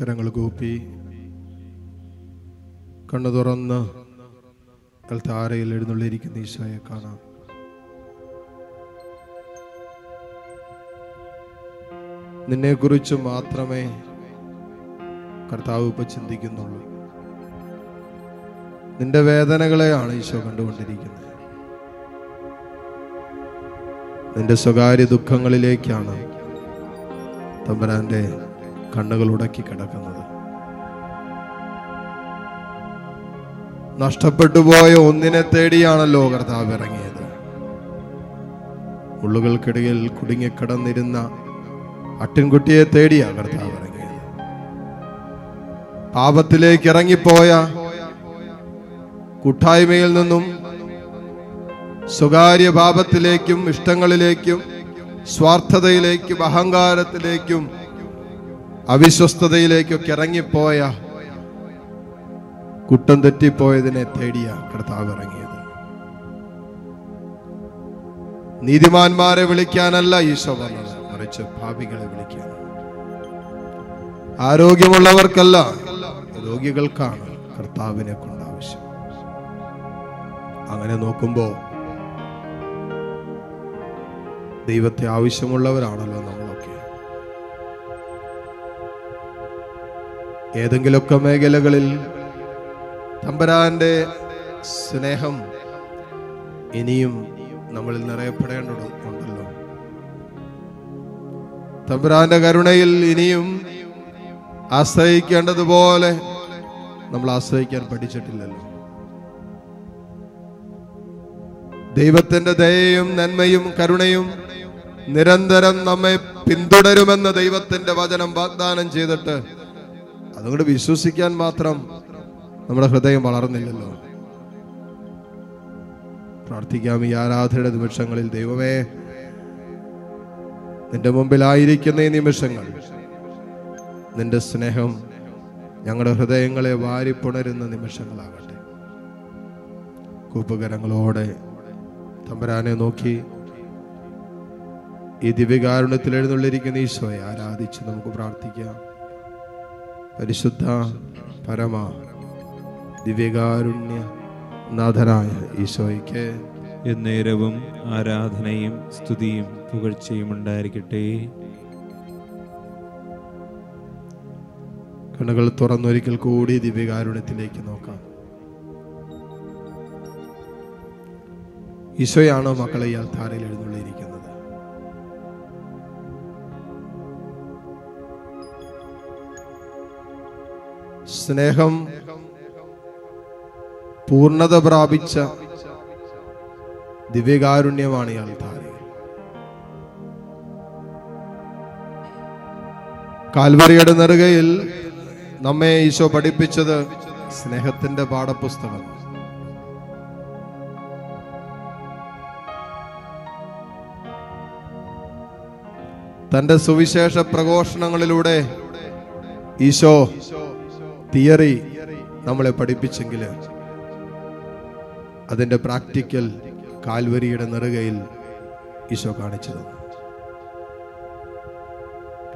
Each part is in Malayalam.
കരങ്ങൾ കൂപ്പി കണ്ണു തുറന്ന് താരയിൽ എഴുന്നള്ളിയിരിക്കുന്ന ഈശോയെ കാണാം. നിന്നെക്കുറിച്ച് മാത്രമേ കർത്താവ് ഇപ്പൊ ചിന്തിക്കുന്നുള്ളൂ. നിന്റെ വേദനകളെയാണ് ഈശോ കണ്ടുകൊണ്ടിരിക്കുന്നത്. നിന്റെ സ്വകാര്യ ദുഃഖങ്ങളിലേക്കാണ് തമ്പുരാന്റെ കണ്ണുകൾ ഉടക്കി കിടക്കുന്നത്. നഷ്ടപ്പെട്ടു പോയ ഒന്നിനെ തേടിയാണല്ലോ കർത്താവ് ഇറങ്ങിയത്. ഉള്ളുകൾക്കിടയിൽ കുടുങ്ങിക്കിടന്നിരുന്ന അട്ടിൻകുട്ടിയെ തേടിയാ കർത്താവ് ഇറങ്ങിയത്. പാപത്തിലേക്ക് ഇറങ്ങിപ്പോയ കൂട്ടായ്മയിൽ നിന്നും സ്വകാര്യ പാപത്തിലേക്കും ഇഷ്ടങ്ങളിലേക്കും സ്വാർത്ഥതയിലേക്കും അഹങ്കാരത്തിലേക്കും അവിശ്വസ്തതയിലേക്കൊക്കെ ഇറങ്ങിപ്പോയ കുട്ടം തെറ്റിപ്പോയതിനെ തേടിയ കർത്താവ് ഇറങ്ങിയത്. നീതിമാന്മാരെ വിളിക്കാനല്ല ഈശോ വന്നത് മറിച്ച് ഭാവികളെ വിളിക്കാൻ ആരോഗ്യമുള്ളവർക്കല്ല രോഗികൾക്കാണ് കർത്താവിനെ കൊണ്ട് ആവശ്യം. അങ്ങനെ നോക്കുമ്പോ ദൈവത്തെ ആവശ്യമുള്ളവരാണല്ലോ നമ്മളൊക്കെ. ഏതെങ്കിലുമൊക്കെ മേഖലകളിൽ തമ്പരാന്റെ സ്നേഹം ഇനിയും നമ്മളിൽ നിറയപ്പെടേണ്ടതുണ്ടല്ലോ തമ്പരാന്റെ കരുണയിൽ ഇനിയും ആശ്രയിക്കേണ്ടതുപോലെ നമ്മൾ ആശ്രയിക്കാൻ പഠിച്ചിട്ടില്ലല്ലോ. ദൈവത്തിന്റെ ദയയും നന്മയും കരുണയും നിരന്തരം നമ്മെ പിന്തുടരുമെന്ന് ദൈവത്തിന്റെ വചനം വാഗ്ദാനം ചെയ്തിട്ട് അതുകൊണ്ട് വിശ്വസിക്കാൻ മാത്രം നമ്മുടെ ഹൃദയം വളർന്നില്ലല്ലോ. പ്രാർത്ഥിക്കാം ഈ ആരാധനയുടെ നിമിഷങ്ങളിൽ ദൈവമേ നിന്റെ മുമ്പിലായിരിക്കുന്ന ഈ നിമിഷങ്ങൾ നിന്റെ സ്നേഹം ഞങ്ങളുടെ ഹൃദയങ്ങളെ വാരിപ്പുണരുന്ന നിമിഷങ്ങളാകട്ടെ. കൂപ്പുകരങ്ങളോടെ തമ്പരാനെ നോക്കി ഈ ദിവ്യകാരുണ്യത്തിൽ എഴുന്നള്ളിരിക്കുന്ന ഈശോയെ ആരാധിച്ച് നമുക്ക് പ്രാർത്ഥിക്കാം. പരിശുദ്ധ പരമ ദിവ്യകാരുണ്യ നാഥനായ ഈശോയ്ക്ക് എന്നേരവും ആരാധനയും സ്തുതിയും പുകഴ്ചയും ഉണ്ടായിരിക്കട്ടെ. കണ്ണുകൾ തുറന്നൊരിക്കൽ കൂടി ദിവ്യകാരുണ്യത്തിലേക്ക് നോക്കാം. ഈശോയാണോ മക്കളെ ഈ അൽത്താരയിൽ എഴുന്നള്ളിയിരിക്കുന്നത്? സ്നേഹം പൂർണത പ്രാപിച്ച ദിവ്യകാരുണ്യമാണ് ഈ അൽത്താരയിൽ കാൽവറിയുടെ നെറുകയിൽ നമ്മെ ഈശോ പഠിപ്പിച്ചത് സ്നേഹത്തിന്റെ പാഠപുസ്തകം. തന്റെ സുവിശേഷ പ്രഘോഷണങ്ങളിലൂടെ ഈശോ തിയറി നമ്മളെ പഠിപ്പിച്ചെങ്കിൽ അതിന്റെ പ്രാക്ടിക്കൽ കാൽവരിയുടെ നെറുകയിൽ ഈശോ കാണിച്ചു തന്നു.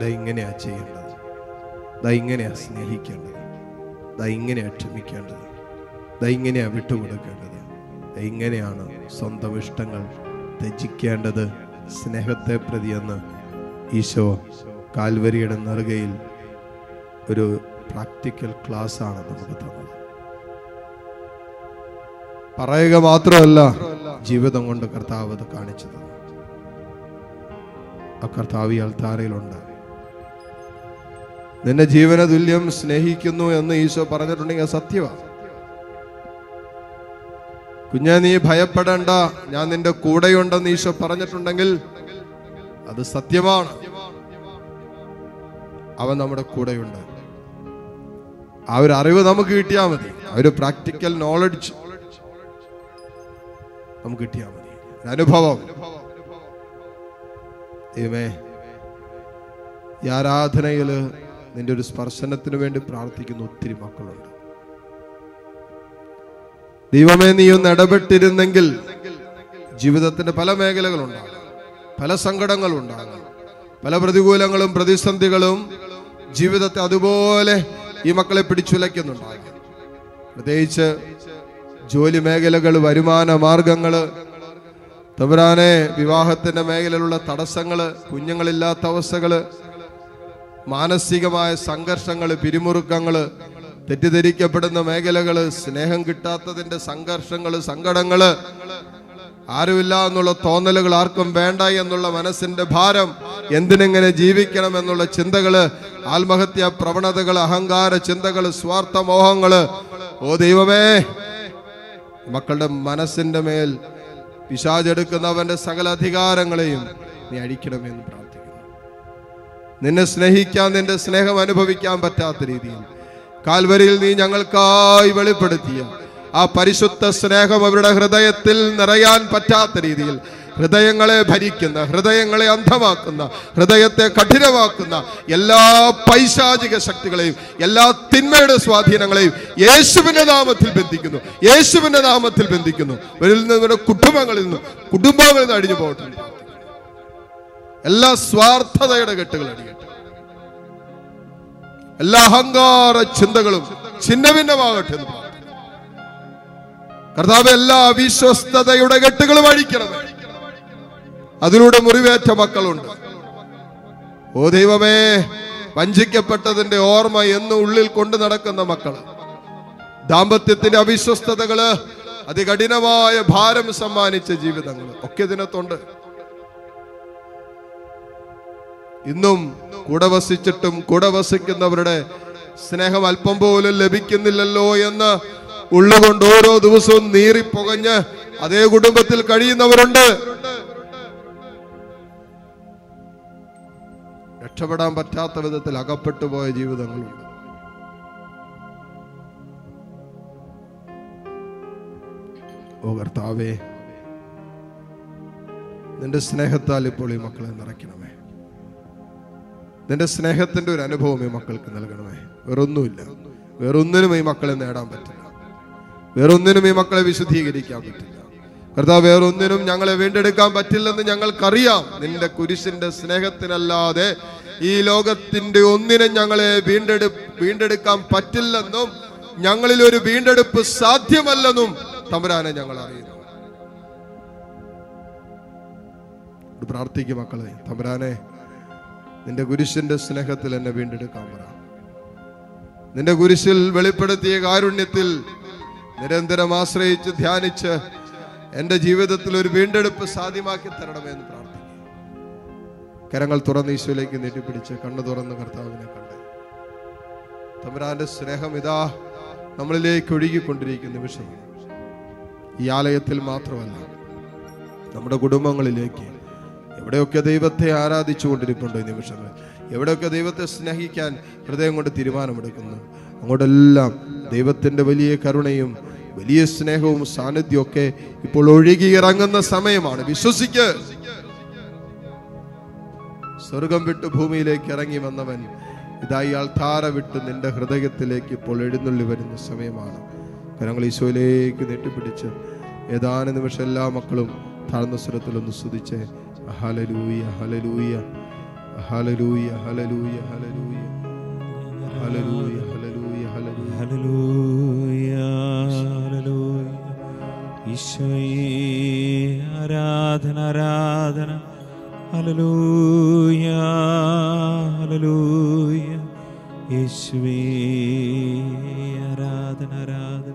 ദാ ഇങ്ങനെയാ ചെയ്യേണ്ടത്. ദാ ഇങ്ങനെയാ സ്നേഹിക്കേണ്ടത്. ദാ ഇങ്ങനെയാ ക്ഷമിക്കേണ്ടത്. ദാ ഇങ്ങനെയാ വിട്ടുകൊടുക്കേണ്ടത്. ദാ ഇങ്ങനെയാണ് സ്വന്തം ഇഷ്ടങ്ങൾ ത്യജിക്കേണ്ടത് സ്നേഹത്തെ പ്രതിയെന്ന് ഈശോ കാൽവരിയുടെ നെറുകയിൽ ഒരു പ്രാക്ടിക്കൽ ക്ലാസ് ആണ് നമുക്ക് തന്നത്. പറയുക മാത്രമല്ല ജീവിതം കൊണ്ട് കർത്താവ് അത് കാണിച്ചു തന്നു. ആ കർത്താവ് ഈ അൾത്താരയിലുണ്ട് നിന്നെ ജീവന തുല്യം സ്നേഹിക്കുന്നു എന്ന് ഈശോ പറഞ്ഞിട്ടുണ്ടെങ്കിൽ സത്യമാണ് കുഞ്ഞ നീ ഭയപ്പെടേണ്ട. ഞാൻ നിന്റെ കൂടെയുണ്ടെന്ന് ഈശോ പറഞ്ഞിട്ടുണ്ടെങ്കിൽ അത് സത്യമാണ്. അവൻ നമ്മുടെ കൂടെയുണ്ട്. ആ ഒരു അറിവ് നമുക്ക് കിട്ടിയാൽ മതി. ആ ഒരു പ്രാക്ടിക്കൽ നോളജ് നമുക്ക് കിട്ടിയാൽ മതി. അനുഭവം. ഈ ആരാധനയിൽ നിന്റെ ഒരു സ്പർശനത്തിന് വേണ്ടി പ്രാർത്ഥിക്കുന്ന ഒത്തിരി മക്കളുണ്ട്. ദൈവമേ നീ ഒന്ന് ഇടപെട്ടിരുന്നെങ്കിൽ ജീവിതത്തിന്റെ പല മേഖലകളുണ്ടാകും. പല സങ്കടങ്ങളും ഉണ്ടാകും പല പ്രതികൂലങ്ങളും പ്രതിസന്ധികളും ജീവിതത്തെ അതുപോലെ ഈ മക്കളെ പിടിച്ചുലയ്ക്കുന്നുണ്ടാകും പ്രത്യേകിച്ച് ജോലി മേഖലകൾ വരുമാന മാർഗങ്ങൾ തമ്പുരാനെ വിവാഹത്തിന്റെ മേഖലയിലുള്ള തടസ്സങ്ങൾ കുഞ്ഞുങ്ങളില്ലാത്ത അവസ്ഥകൾ മാനസികമായ സംഘർഷങ്ങൾ പിരിമുറുക്കങ്ങൾ തെറ്റിദ്ധരിക്കപ്പെടുന്ന മേഖലകൾ സ്നേഹം കിട്ടാത്തതിന്റെ സംഘർഷങ്ങൾ സങ്കടങ്ങൾ ആരുമില്ല എന്നുള്ള തോന്നലുകൾ ആർക്കും വേണ്ട എന്നുള്ള മനസ്സിന്റെ ഭാരം എന്തിനെങ്ങനെ ജീവിക്കണം എന്നുള്ള ചിന്തകൾ ആത്മഹത്യ പ്രവണതകൾ അഹങ്കാര ചിന്തകൾ സ്വാർത്ഥ മോഹങ്ങൾ ഓ ദൈവമേ മക്കളുടെ മനസ്സിന്റെ മേൽ പിശാചെടുക്കുന്നവന്റെ സകല അധികാരങ്ങളെയും നീ അഴിക്കണമെന്ന് പ്രാർത്ഥിക്കുന്നു. നിന്നെ സ്നേഹിക്കാൻ നിന്റെ സ്നേഹം അനുഭവിക്കാൻ പറ്റാത്ത രീതിയിൽ കാൽവരിയിൽ നീ ഞങ്ങൾക്കായി വെളിപ്പെടുത്തിയ ആ പരിശുദ്ധ സ്നേഹം അവരുടെ ഹൃദയത്തിൽ നിറയാൻ പറ്റാത്ത രീതിയിൽ ഹൃദയങ്ങളെ ഭരിക്കുന്ന ഹൃദയങ്ങളെ അന്ധമാക്കുന്ന ഹൃദയത്തെ കഠിനമാക്കുന്ന എല്ലാ പൈശാചിക ശക്തികളെയും എല്ലാ തിന്മയുടെ സ്വാധീനങ്ങളെയും യേശുവിന്റെ നാമത്തിൽ ബന്ധിക്കുന്നു. യേശുവിന്റെ നാമത്തിൽ ബന്ധിക്കുന്നു. ഇവരിൽ നിന്ന് ഇവരുടെ കുടുംബങ്ങളിൽ നിന്ന് കുടുംബങ്ങളിൽ നിന്ന് അടിഞ്ഞു പോകട്ടെ എല്ലാ സ്വാർത്ഥതയുടെ കെട്ടുകൾ അടിയട്ടെ എല്ലാ അഹങ്കാര ചിന്തകളും ഛിന്നഭിന്നമാകട്ടെ എന്ന്. കർത്താവ് എല്ലാ അവിശ്വസ്തയുടെ കെട്ടുകളും അഴിക്കണം അതിലൂടെ മുറിവേറ്റ മക്കളുണ്ട്. ഓ ദൈവമേ വഞ്ചിക്കപ്പെട്ടതിന്റെ ഓർമ്മ എന്ന് ഉള്ളിൽ കൊണ്ടു നടക്കുന്ന മക്കൾ ദാമ്പത്യത്തിന്റെ അവിശ്വസ്തതകൾ അതികഠിനമായ ഭാരം സമ്മാനിച്ച ജീവിതങ്ങൾ ഒക്കെ ഇതിനകത്തുണ്ട്. ഇന്നും കൂടെ വസിച്ചിട്ടും കൂടെ വസിക്കുന്നവരുടെ സ്നേഹം അല്പം പോലും ലഭിക്കുന്നില്ലല്ലോ എന്ന് ഉള്ളുകൊണ്ട് ഓരോ ദിവസവും നീറിപ്പുകഞ്ഞ് അതേ കുടുംബത്തിൽ കഴിയുന്നവരുണ്ട്. രക്ഷപ്പെടാൻ പറ്റാത്ത വിധത്തിൽ അകപ്പെട്ടു പോയ ജീവിതങ്ങളുണ്ട്. ഓ കർത്താവേ നിന്റെ സ്നേഹത്താൽ ഇപ്പോൾ ഈ മക്കളെ നിറയ്ക്കണമേ. നിന്റെ സ്നേഹത്തിന്റെ ഒരു അനുഭവം ഈ മക്കൾക്ക് നൽകണമേ. വേറൊന്നുമില്ല. വേറൊന്നിനും ഈ മക്കളെ നേടാൻ പറ്റില്ല. വേറൊന്നിനും ഈ മക്കളെ വിശുദ്ധീകരിക്കാൻ പറ്റില്ല. കർത്താവ് വേറൊന്നിനും ഞങ്ങളെ വീണ്ടെടുക്കാൻ പറ്റില്ലെന്ന് ഞങ്ങൾക്കറിയാം. നിന്റെ കുരിശിന്റെ സ്നേഹത്തിനല്ലാതെ ഈ ലോകത്തിന്റെ ഒന്നിനും ഞങ്ങളെ വീണ്ടെടു വീണ്ടെടുക്കാൻ പറ്റില്ലെന്നും ഞങ്ങളിൽ ഒരു വീണ്ടെടുപ്പ് സാധ്യമല്ലെന്നും തമ്പുരാനെ ഞങ്ങൾ അറിയുന്നു. പ്രാർത്ഥിക്കും മക്കളെ. തമ്പുരാനെ നിന്റെ കുരിശിന്റെ സ്നേഹത്തിൽ എന്നെ വീണ്ടെടുക്കാൻ പറ. നിന്റെ കുരിശിൽ വെളിപ്പെടുത്തിയ കാരുണ്യത്തിൽ നിരന്തരം ആശ്രയിച്ച് ധ്യാനിച്ച് എന്റെ ജീവിതത്തിൽ ഒരു വീണ്ടെടുപ്പ് സാധ്യമാക്കി തരണമെന്ന് പ്രാർത്ഥിക്കുന്നു. കരങ്ങൾ തുറന്ന് ഈശോയിലേക്ക് നീട്ടിപ്പിടിച്ച് കണ്ണു തുറന്ന് കർത്താവിനെ കണ്ട്. തമ്പുരാന്റെ സ്നേഹം ഇതാ നമ്മളിലേക്ക് ഒഴുകിക്കൊണ്ടിരിക്കുന്ന നിമിഷം. ഈ ആലയത്തിൽ മാത്രമല്ല നമ്മുടെ കുടുംബങ്ങളിലേക്ക് എവിടെയൊക്കെ ദൈവത്തെ ആരാധിച്ചു കൊണ്ടിരിക്കുന്നുണ്ടോ ഈ നിമിഷങ്ങൾ എവിടെയൊക്കെ ദൈവത്തെ സ്നേഹിക്കാൻ ഹൃദയം കൊണ്ട് തീരുമാനമെടുക്കുന്നു അങ്ങോട്ടെല്ലാം ദൈവത്തിന്റെ വലിയ കരുണയും വലിയ സ്നേഹവും സാന്നിധ്യവും ഒക്കെ ഇപ്പോൾ ഒഴുകി ഇറങ്ങുന്ന സമയമാണ്. വിശ്വസിക്ക്. സ്വർഗം വിട്ട് ഭൂമിയിലേക്ക് ഇറങ്ങി വന്നവൻ ഇതായി അൾത്താര വിട്ട് നിന്റെ ഹൃദയത്തിലേക്ക് ഇപ്പോൾ എഴുന്നള്ളി വരുന്ന സമയമാണ്. കരങ്ങൾ ഈശോയിലേക്ക് നെട്ടിപ്പിടിച്ച് ഏതാനും നിമിഷം എല്ലാ മക്കളും താഴ്ന്ന സ്വരത്തിൽ ഒന്ന് സ്തുതിച്ച് ഹലലൂയ ഹലലൂയ ഹലലൂയ ഹലലൂയ ഹലലൂയ യേശുവേ ആരാധന ആരാധന.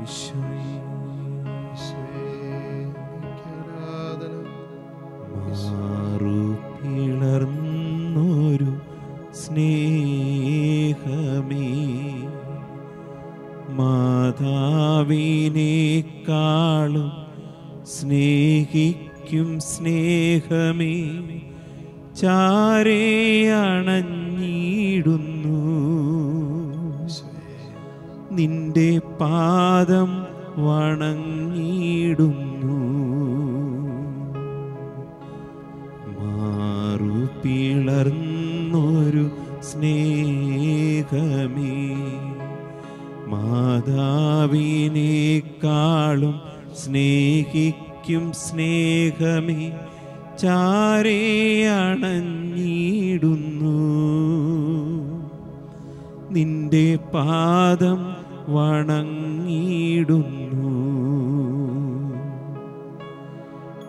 യേശുവേ സ്നേഹമേ. സ്നേഹിക്കും സ്നേഹമേ. ചാരേ അണഞ്ഞിടുന്നു. നിന്റെ പാദം വണങ്ങിടുന്നു മാറു പിളർന്നൊരു സ്നേഹമേ. മാതാവിനേക്കാളും സ്നേഹിക്കും സ്നേഹമേ. ചാരേ അണഞ്ഞിടുന്നു നിന്റെ പാദം വണങ്ങിടുന്നു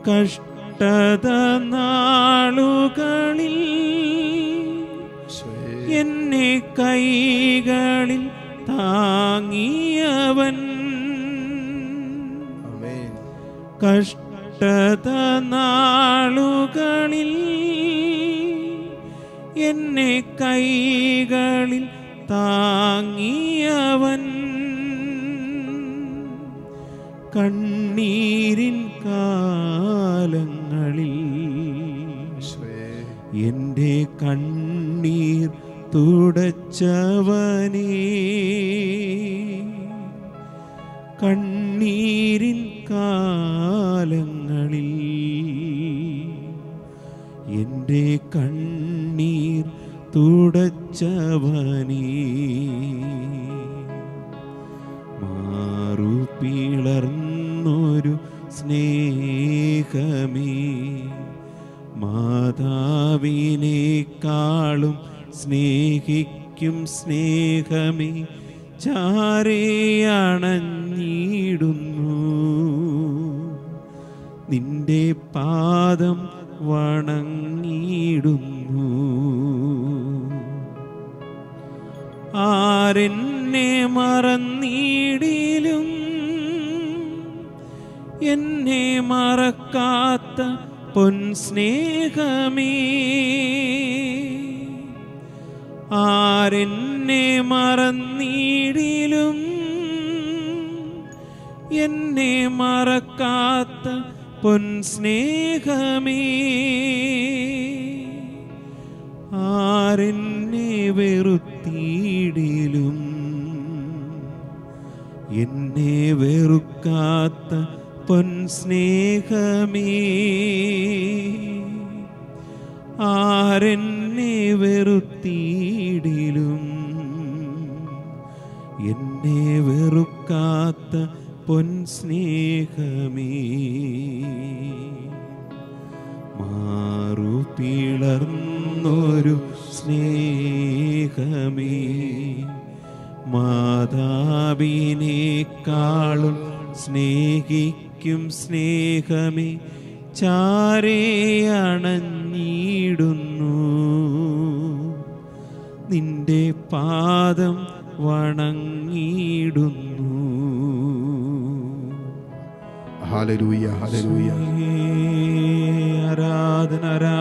കഷ്ടത നാളുകളിൽ എന്നെ കൈകളിൽ താങ്ങിയവൻ. ആമേൻ കഷ്ടത നാളുകളിൽ എന്നെ കൈകളിൽ താങ്ങിയവൻ. കണ്ണീരിൻ കാലങ്ങളിൽ എന്റെ കണ്ണീർ തുടച്ചവനേ. കണ്ണീരിൻ കാലങ്ങളിൽ എന്റെ കണ്ണീർ തുടച്ചവനീ. മാറു പിളർന്നൊരു സ്നേഹമേ. മാതാവിനേക്കാളും സ്നേഹിക്കും സ്നേഹമേ. ചാരയണഞ്ഞിടുന്നു. നിന്റെ പാദം വണങ്ങിടുന്നു ആരെന്നെ മറന്നിടിലും എന്നെ മറക്കാത്ത പൊൻ സ്നേഹമേ. ആരെന്നെ മറന്നീടിലും എന്നെ മറക്കാത്ത പൊൻ സ്നേഹമേ ആരെന്നെ വെറുത്തീടിലും എന്നെ വെറുക്കാത്ത പൊൻ സ്നേഹമേ ആരെന്നെ വെറുത്തിയിടിലും? എന്നെ വെറുക്കാത്ത പൊൻ സ്നേഹമേ മാറു പിളർന്നൊരു സ്നേഹമേ. മാതാവിനേക്കാളും സ്നേഹിക്കും സ്നേഹമേ. ചാരയണഞ്ഞിടുന്നു നിന്റെ പാദം ഹല്ലേലൂയ ആരാധന ആരാധന